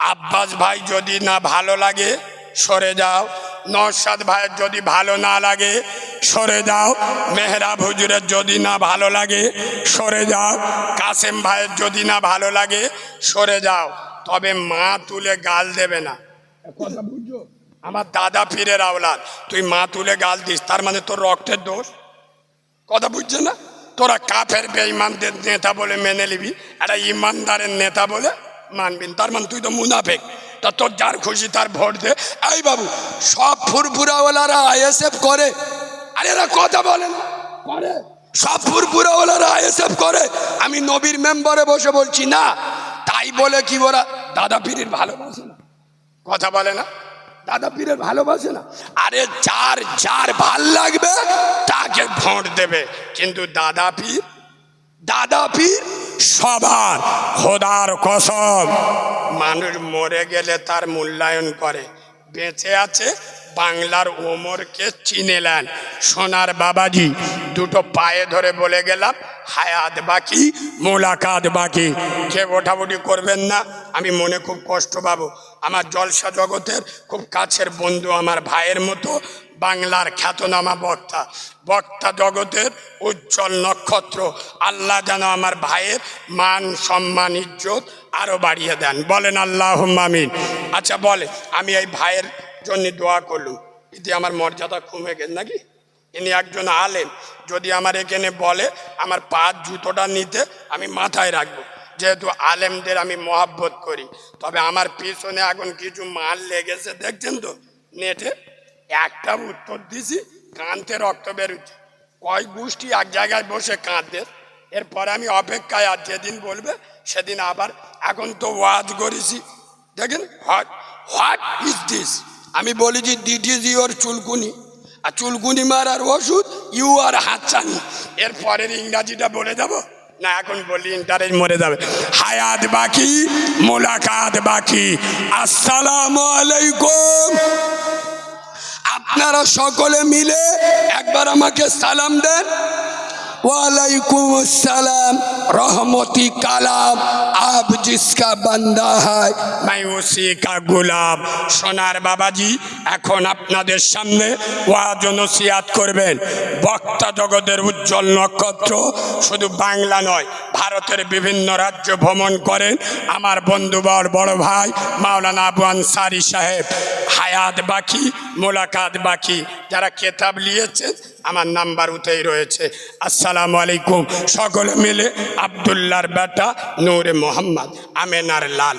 আব্বাস ভাই যদি না ভালো লাগে সরে যাও। নরসাদ ভাইয়ের যদি ভালো না লাগে সরে যাও। মেহরাব হুজুরের যদি না ভালো লাগে সরে যাও। কাসেম ভাইয়ের যদি না ভালো লাগে সরে যাও। তবে মা তুলে গাল দেবে না। কথা বুঝছ? আমার দাদা পীরের আওলাদ। তুই মা তুলে গাল দিস তার মানে তোর রক্তের দোষ। কথা বুঝছে না? তোরা কাফের বেঈমানদের নেতা বলে মেনে নিবি একটা ইমানদারের নেতা বলে মানবিন, তার মানে তুই তো মুনাফেক। তা তোর যার খুশি তার ভোট দে। এই বাবু, সব ফুরফুরাওয়ালারা আইএসএফ করে। আরে এরা কথা বলে না। করে। সব ফুরফুরাওয়ালারা আইএসএফ করে। আমি নবীর মেম্বারে বসে বলছি, না, তাই বলে কি ওরা দাদা পীরের ভালোবাসে না? কথা বলে না। দাদা পীরের ভালোবাসে না। আরে যার যার ভালো লাগবে, তাকে ভোট দেবে। কিন্তু দাদা পীর দাদা পীর সবার, খোদার কসম। মানুষ মরে গেলে তার মূল্যায়ন করে। বেঁচে আছে বাংলার ওমরকে চিনেলেন সোনার বাবাজি, দুটো পায়ে ধরে বলে গেলাম, হায়াত বাকি, মোলাকাত বাকি। কে ওঠাউঠি করবেন না। আমি মনে খুব কষ্ট পাবো। আমার জলসা জগতের খুব কাছের বন্ধু আমার ভাইয়ের মতো বাংলার খ্যাতনামা বক্তা। বক্তা জগতের উজ্জ্বল নক্ষত্র। আল্লাহ যেন আমার ভাইয়ের মান, সম্মান, ইজ্জত আরও বাড়িয়ে দেন। বলেন আল্লাহ মামিন আচ্ছা বলে, আমি এই ভাইয়ের জন্য দোয়া করলুম এতে আমার মর্যাদা কমে গেল নাকি? ইনি একজন আলেম। যদি আমার এখানে বলে, আমার পাঁচ জুতোটা নিতে আমি মাথায় রাখব। যেহেতু আলেমদের আমি মহাব্বত করি। তবে আমার পিছনে এখন কিছু মাল লেগেছে, দেখছেন তো? নেটে একটা উত্তর দিছি কাঁদতে রক্ত বেরোচ্ছে। কয় গোষ্ঠী এক জায়গায় বসে কাঁদতে এরপরে আমি অপেক্ষায় আর যেদিন বলবে, সেদিন আবার এখন তো ওয়াজ করেছি। দেখেন, হোয়াট হোয়াট ইজ দিস? আমি বলি যে দিট ইজ ইউর চুলকুনি। আর চুলকুনি মারার ওষুধ ইউ আর হাতছানি। এর পরের ইংরাজিটা বলে যাব না, এখন বলি ইন্টারেজ মরে যাবে। হায়াত বাকি, মোলাকাত বাকি। আসসালামু আলাইকুম। আপনারা সকলে মিলে একবার আমাকে সালাম দেন। রহমতি কালাম মাই সোনার বাবাজি, এখন আপনাদের সামনে করবেন। বক্তা জগতের উজ্জ্বল নক্ষত্র শুধু বাংলা নয় ভারতের বিভিন্ন রাজ্য ভ্রমণ করেন আমার বন্ধুবর বড় ভাই মাওলানা আবু আনসারি সাহেব। হায়াত বাকি, মোলাকাত বাকি। যারা কেতাব নিয়েছেন আমার নাম্বার উঠেই রয়েছে। আসসালামু আলাইকুম। সকলে মিলে আবদুল্লার বেটা নূরে মোহাম্মদ, আমেনার লাল।